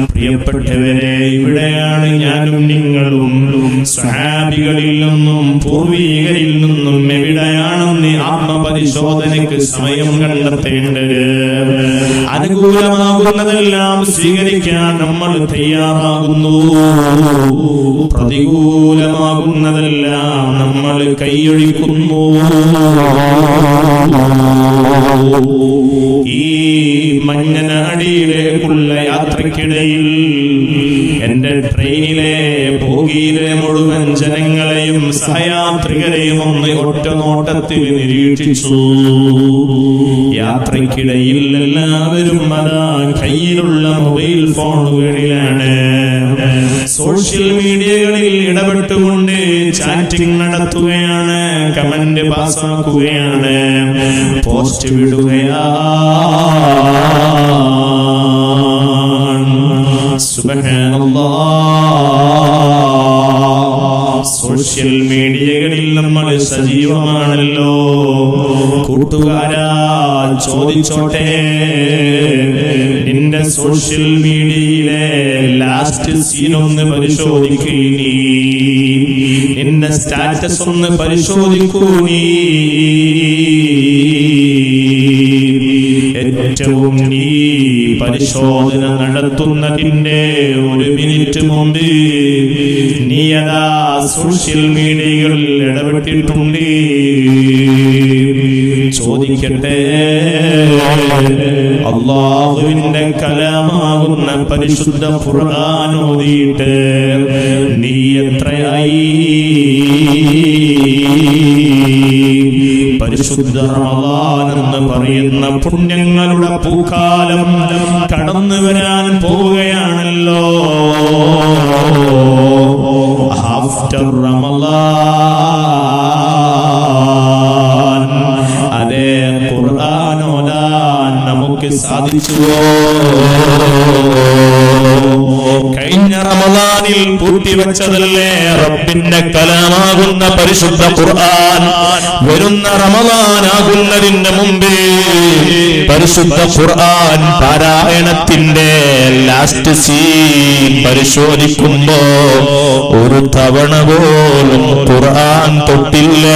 പ്രിയപ്പെട്ടവരെ ഇവിടെയാണ് ഞാനും നിങ്ങളും. സ്വഹാബികളിൽ നിന്നും പൂർവീകരിൽ നിന്നും എവിടെയാണെന്ന് ആത്മപരിശോധനയ്ക്ക് സമയം കണ്ടെത്തേണ്ടത്? അനുകൂലമാകുന്നതെല്ലാം സ്വീകരിക്കാൻ നമ്മൾ തയ്യാറാകുന്നു. പ്രതികൂലമാകുന്നതെല്ലാം നമ്മൾ കൈയൊഴിക്കുന്നു. ഈ മഞ്ഞനാടിയിലേക്കുള്ള യാത്രക്കിടയിൽ എന്റെ ട്രെയിനിലെ ഭോഗിയിലെ മുഴുവൻ ജനങ്ങളെയും സഹയാത്രികരെയും ഒന്ന് ഒറ്റ നോട്ടത്തിൽ നിരീക്ഷിച്ചു. യാത്രയ്ക്കിടയിൽ എല്ലാവരും അതാ കയ്യിലുള്ള മൊബൈൽ ഫോണുകളിലാണ്. സോഷ്യൽ മീഡിയകളിൽ ഇടപെട്ടുകൊണ്ട് ചാറ്റിംഗ് നടത്തുകയാണ് കമന്റ് പാസ്സാക്കുകയാണ് പോസ്റ്റ് വിടുകയാണ്. സുബ്ഹാനല്ലാഹ് സോഷ്യൽ മീഡിയകളിൽ നമ്മൾ സജീവമാണല്ലോ. കൂട്ടുകാരാ ചോദിച്ചോട്ടെ. നിന്റെ സോഷ്യൽ മീഡിയയിലെ ലാസ്റ്റ് സീൻ ഒന്ന് പരിശോധിക്കൂ നീ നിന്റെ സ്റ്റാറ്റസ് ഒന്ന് പരിശോധിക്കൂ നീ ഏറ്റവും നീ പരിശോധന നടത്തുന്നതിന്റെ ഒരു മിനിറ്റ് മുമ്പ്. നീ സോഷ്യൽ മീഡിയകളിൽ ഇടപെട്ടിട്ടുണ്ട്. ചോദിക്കട്ടെ. അള്ളാഹുവിന്റെ കലാമാകുന്ന പരിശുദ്ധ ഖുർആൻ ഓതിയിട്ട് നീ എത്രയായി? പരിശുദ്ധ എന്ന് പറയുന്ന പുണ്യങ്ങളുടെ പൂക്കാലം കടന്നു വരാൻ പോവുകയാണല്ലോ. ആഫ്റ്റർ റമദാൻ അതേ ഖുർആാനോദാൻ നമുക്ക് സാധിച്ചുവോ? റമദാനിൽ പൂട്ടിവെച്ചതല്ലേ റബ്ബിന്റെ കലാമാകുന്ന പരിശുദ്ധ ഖുർആൻ? വരുന്ന റമദാനാകുന്നതിന്റെ മുമ്പേ പരിശുദ്ധ ഖുർആൻ പാരായണത്തിന്റെ ലാസ്റ്റ് സീൻ പരിശോധിക്കുമ്പോ ഒരു തവണ പോലും ഖുർആൻ തൊട്ടില്ല.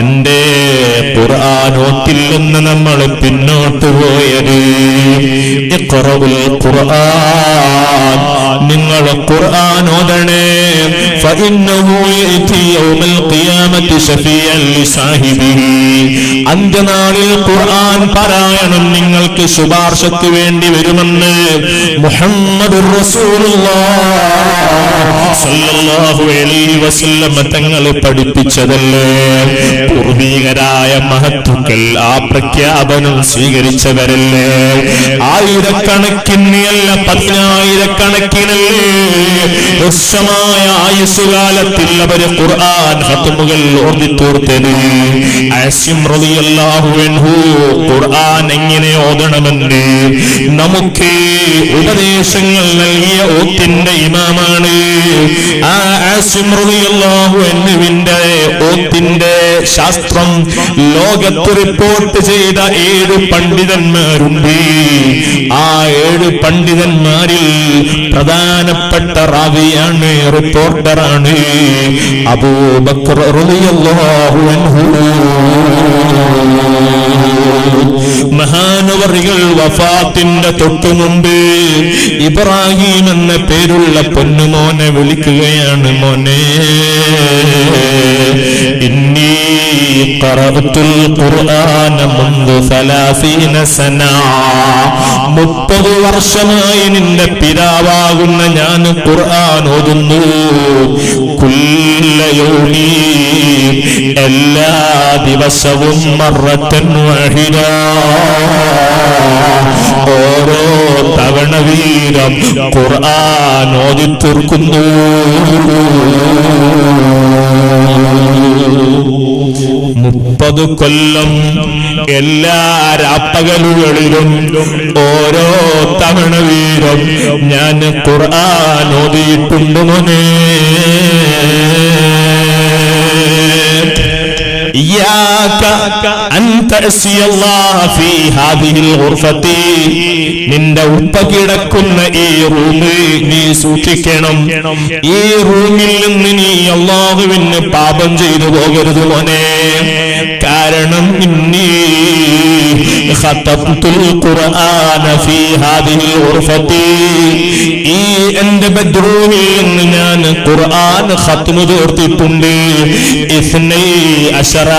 എന്റെ ഖുർആാനോത്തിൽ നിന്ന് നമ്മൾ പിന്നോട്ട് പോയത്. ഖുർആൻ നിങ്ങൾ ഖുർആൻ ഓതണേ. അന്ത്യനാളിൽ ഖുർആൻ പാരായണം നിങ്ങൾക്ക് ശുപാർശക്ക് വേണ്ടി വരുമെന്ന് വസല്ലം തങ്ങൾ പഠിപ്പിച്ചതല്ലേ? പൂർവീകരായ മഹത്തുക്കൾ ആ പ്രഖ്യാപനം സ്വീകരിച്ചവരല്ലേ? ആയിരക്കണക്കിനല്ല പതിനായിരക്കണക്കിനല്ലേ? ഹ്രസ്വമായ ആയുസ്സുകാലത്തിൽ അവർ ഖുർആൻ ഹത്തുമുകൾ റളിയല്ലാഹു അൻഹു ഖുർആൻ എങ്ങനെ ഓതണമെന്ന്? നമുക്ക് ഉപദേശങ്ങൾ നൽകിയ ഓത്തിന്റെ ഇമാമാണ്. ആ ആസിം റളിയല്ലാഹു അൻഹുവിന്റെ ഓത്തിന്റെ ശാസ്ത്രം ലോകത്ത് റിപ്പോർട്ട് ചെയ്ത ഏഴ് പണ്ഡിതന്മാരുണ്ട്. ആ ഏഴ് പണ്ഡിതന്മാരിൽ പ്രധാനപ്പെട്ട റാവിയാണ് റിപ്പോർട്ടറാണ് അബൂബക്കർ റളിയല്ലാഹു അൻഹു. മഹാനവറികൾ വഫാത്തിന്റെ തൊട്ടു മുമ്പ് ഇബ്രാഹിം എന്ന പേരുള്ള പൊന്നുമോനെ വിളിക്കുകയാണ് മോനെ. ഇന്നി ഖറഅത്തുൽ ഖുർആന മുൻദു സലാസീന സന. മുപ്പത് വർഷമായി നിന്റെ പിതാവാകുന്ന ഞാൻ ഖുർആൻ ഓതുന്നു. കുല്ല യൗമി എല്ലാ ദിവസവും മറത്തൻ വഹിര. ഓരോ തവണ വീരം ഖുർആൻ ഓതി തീർക്കുന്നു. മുപ്പത് കൊല്ലം എല്ലാ രാപ്പകലുകളിലും ഓരോ തവണ വീരം ഞാൻ ഖുർആൻ മോനെ. നിന്റെ ഉപ്പ കിടക്കുന്ന ഈ റൂമ് നീ സൂക്ഷിക്കണം. ഈ റൂമിൽ നിന്ന് നീ അള്ളാഹുവിന് പാപം ചെയ്തു പോകരുത് മോനെ. കാരണം ഇന്നീ ഈ എന്റെ ബെഡ്റൂമിൽ നിന്ന് ഞാൻ ഖുർആൻ ഖത്മു തീർത്തിട്ടുണ്ട്. ഇസ്നൈ അശറ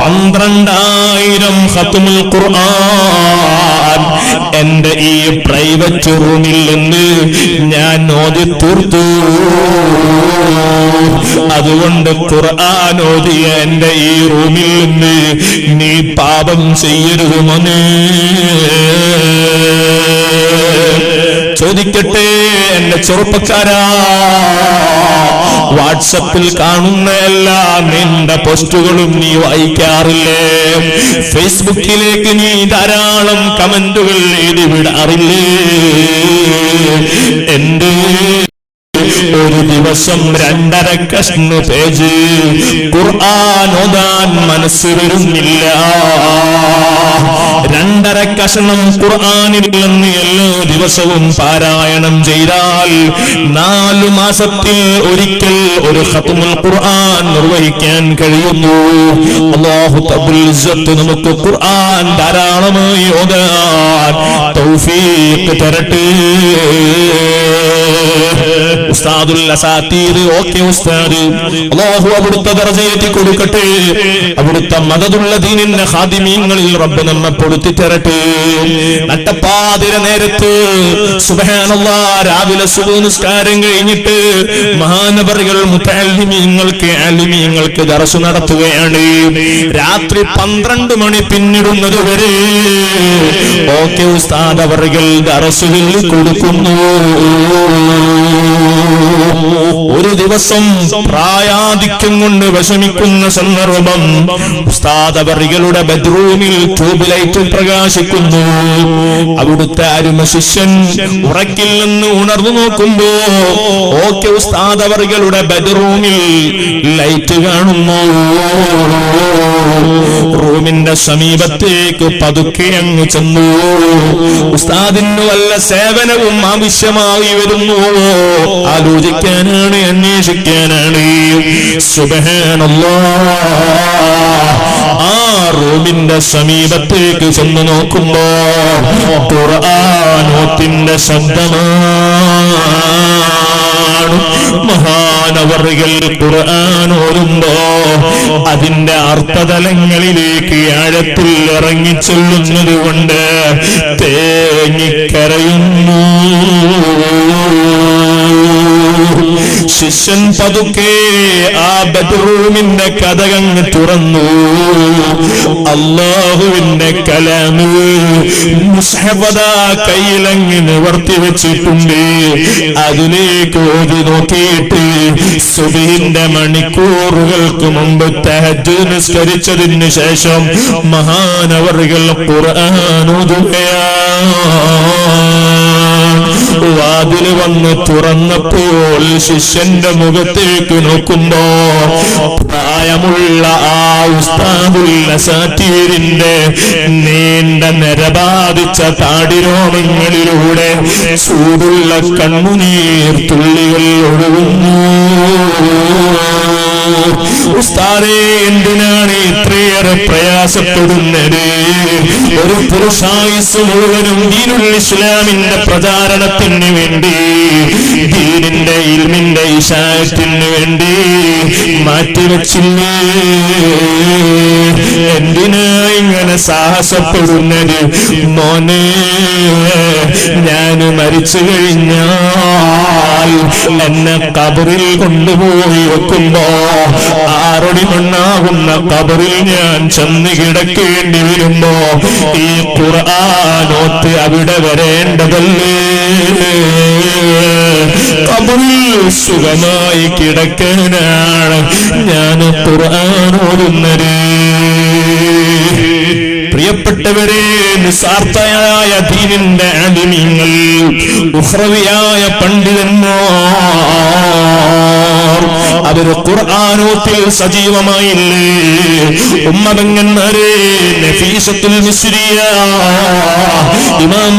പന്ത്രണ്ടായിരം ഖത്മുൽ ഖുർആൻ. എന്റെ ഈ പ്രൈവറ്റ് റൂമിൽ നിന്ന് ഞാൻ ഓതി തീർത്തു. അതുകൊണ്ട് ഖുർആൻ ഓതിയ എന്റെ ഈ റൂമിൽ നിന്ന് നീ പാപം ചെയ്യരുത് ചോദിക്കട്ടെ എന്റെ ചെറുപ്പക്കാരാ. വാട്സപ്പിൽ കാണുന്ന എല്ലാ നിന്റെ പോസ്റ്റുകളും നീ വായിക്കാറില്ലേ? ഫേസ്ബുക്കിലേക്ക് നീ ധാരാളം കമന്റുകൾ എഴുതി വിടാറില്ലേ? എന്റെ ഒരു ദിവസം രണ്ടര കഷ്ണു പേജ്. ഖുർആൻ മനസ്സ് വരുന്നില്ല. രണ്ടര കഷണം ഖുർആനിൽ നിന്ന് എല്ലാ ദിവസവും പാരായണം ചെയ്താൽ നാലു മാസത്തിൽ ഒരിക്കൽ ഒരു ഹത്തുമുൽ ഖുർആൻ നിർവഹിക്കാൻ കഴിയുന്നു. ഇസ്സത്ത് നമുക്ക് ഖുർആൻ ധാരാളമായി ഓതാൻ തൗഫീഖ് തരട്ടെ. ഉസ്താദുൽ ഓക്കെ ഉസ്താദ്. അല്ലാഹു അവിടുത്തെ ദർജയേറ്റി കൊടുക്കട്ടെ. അവിടുത്തെ മതതുള്ള ദീനിന്റെ ഹാദിമീങ്ങളിൽ റബ്ബ് നമ്മെ പൊടുത്തി തരട്ടെ. നട്ടപ്പാതിര നേരത്ത് സുബഹാനല്ലാ രാവിലെ സുബഹ് നിസ്കാരം കഴിഞ്ഞിട്ട് മഹാനപറികൾ മുത്താലിമീങ്ങൾക്ക് അലിമീങ്ങൾക്ക് ദർശു നടത്തുകയാണ്. രാത്രി പന്ത്രണ്ട് മണി പിന്നിടുന്നത് വരെ ഓക്കെ ഉസ്താദ് അവറുകൾ ദർശുകളിൽ കൊടുക്കുന്നു. ഒരു ദിവസം പ്രായാധിക്യം കൊണ്ട് വിഷമിക്കുന്ന സന്ദർഭം ഉസ്താദവറികളുടെ ബെഡ്റൂമിൽ ട്യൂബ് ലൈറ്റ് പ്രകാശിക്കുന്നു. അവിടുത്തെ അരുമ ശിഷ്യൻ ഉറക്കിൽ നിന്ന് ഉണർന്നു നോക്കുമ്പോ ഓക്കെ ഉസ്താദവറികളുടെ ബെഡ്റൂമിൽ ലൈറ്റ് കാണുന്നു. റൂമിന്റെ സമീപത്തേക്ക് പതുക്കെ അങ്ങ് ചെന്നു. ഉസ്താദിന് വല്ല സേവനവും ആവശ്യമായി വരുന്നു. ആലോചിക്കാനാണ് അന്വേഷിക്കാനാണ്. ആ റൂമിന്റെ സമീപത്തേക്ക് ചെന്ന് നോക്കുമ്പോ ഖുർആാനോത്തിന്റെ ശബ്ദമാണ്. മഹാനവറുകൾ ഖുർആൻ അതിന്റെ അർത്ഥതലങ്ങളിലേക്ക് ആഴത്തിൽ ഇറങ്ങിച്ചൊല്ലുന്നത് കൊണ്ട് തേങ്ങിക്കരയുന്നു. ശിഷ്യൻ പതുക്കെ ആ ബെഡ്റൂമിന്റെ കഥകങ്ങ് തുറന്നു. അള്ളാഹുവിന്റെ കലാമ് കയ്യിലങ്ങ് നിവർത്തി വെച്ചിട്ടുണ്ട്. അതിലേക്ക് ഓതി നോക്കിയിട്ട് സുബീന്റെ മണിക്കൂറുകൾക്ക് മുമ്പ് തഹജ് നിസ്കരിച്ചതിന് ശേഷം മഹാനവറുകൾ ഖുർആാനുതുകയാണ് വാതിൽ വന്ന് തുറന്നപ്പോൾ ശിഷ്യന്റെ മുഖത്തേക്ക് നോക്കുമ്പോ പ്രായമുള്ള ആ ഉസ്താദുള്ള സാറ്റീരിന്റെ നീണ്ട നിരബാധിച്ച താടിരോമങ്ങളിലൂടെ ചൂടുള്ള കണ്ണുനീർ തുള്ളികൾ ഒഴുകുന്നു. എന്തിനാണ് ഇത്രയേറെ പ്രയാസപ്പെടുന്നത്? ഒരു പുരുഷായുസ് മുഴുവനും ദീനുൽ ഇസ്ലാമിന്റെ പ്രചാരണത്തിന് വേണ്ടി ദീനിന്റെ ഇൽമിന്റെ ഇഷായത്തിന് വേണ്ടി മാറ്റിവെച്ചില്ലേ? എന്തിനാ ഇങ്ങനെ സാഹസപ്പെടുന്നത്? മോനെ ഞാൻ മരിച്ചു കഴിഞ്ഞാൽ എന്നെ കബറിൽ കൊണ്ടുപോയി വെക്കുമ്പോ ആറടി മണ്ണാകുന്ന കബറിൽ ഞാൻ ചെന്ന് കിടക്കേണ്ടി വരുമ്പോ ഈ ഖുർആാനോത്ത് അവിടെ വരേണ്ടതല്ലേ? കബറിൽ സുഖമായി കിടക്കാനാണ് ഞാൻ ഖുർആൻ ഓടുന്നത് പ്രിയപ്പെട്ടവരെ നിസ്വാർത്ഥയായ ദീനിന്റെ അടിമീങ്ങൾ ഉഹ്രവിയായ പണ്ഡിതന്മാർ അവർ ഖുർആാനോത്തിൽ സജീവമായില്ലേ? ഉമ്മതങ്ങന്മാരെ നഫീസത്തുൽ ഇമാം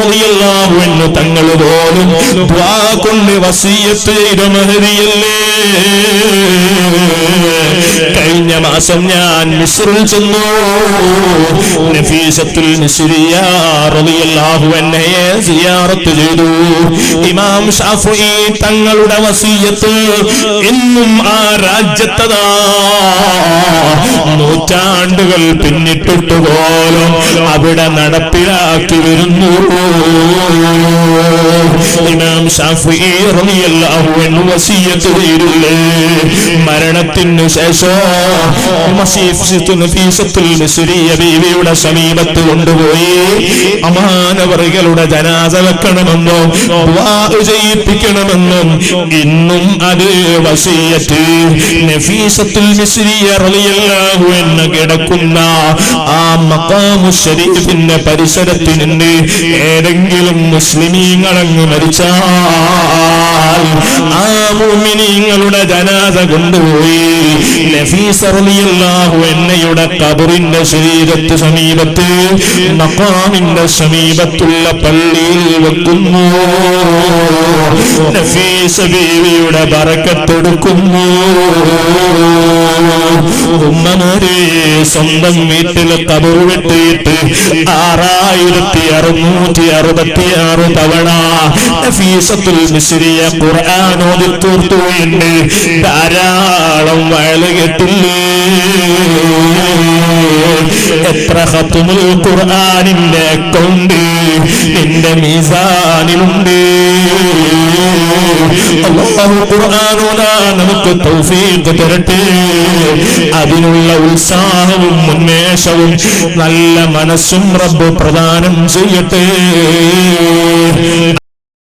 റളിയല്ലാഹു അൻഹു തങ്ങൾ പോലും കൊണ്ട് വസിയത്ത് ചെയ്ത കഴിഞ്ഞ മാസം ഞാൻ മിശ്രിൽ ചെന്നു. നഫീസത്തുൽ സിയാറത്ത് ചെയ്തു. ഇമാം ഷാഫി തങ്ങളുടെ വസീയത്ത് ഇന്നും ആ രാജ്യത്തതാ. നൂറ്റാണ്ടുകൾ പിന്നിട്ടിട്ട് പോലും അവിടെ നടപ്പിലാക്കി വരുന്നു. മരണത്തിനു ശേഷം? സമീപത്ത് കൊണ്ടുപോയി അമാനവറികളുടെ ജനാസ വെക്കണമെന്നും ദുആ ചെയ്യിപ്പിക്കണമെന്നും ഇന്നും അത് വസീയത്ത് നഫീസത്തുൽ കിടക്കുന്ന ആ മഖാമു ശരീഫിന്റെ പരിസരത്തിനുണ്ട് ഏതെങ്കിലും മുസ്ലിമീങ്ങളങ്ങ് മരിച്ചാൽ ആ മുഅ്മിനീങ്ങളുടെ കൊണ്ടുപോയി. നഫീസ ഖബറിന്റെ ശരീരത്ത് സമീപത്ത് മഖാമിന്റെ സമീപത്തുള്ള പള്ളിയിൽ വെക്കുന്നു. ബീവിയുടെ പറക്കത്തൊടുക്കുന്നു ഉമ്മമാരെ സ്വന്തം വീട്ടിൽ കബർ വെട്ടിയിട്ട് ആറായിരത്തി അറുന്നൂറ്റി അറുപത്തി ആറ് തവണ നഫീസത്തുൽ മിശ്രിയ ഖുർആൻ ഓതി തീർത്തു എന്ന് ധാരാളം വയൽ കെട്ടില്ലേ. എത്ര ഹത്തുമുൽ ഖുർആാനിന്റെ അക്കൗണ്ട് നിന്റെ മീസാനിലുണ്ട്? നമുക്ക് തൗഫീഖ് തരട്ടെ. അതിനുള്ള ഉത്സാഹവും ഉന്മേഷവും നല്ല മനസ്സും റബ്ബ് പ്രദാനം ചെയ്യട്ടെ.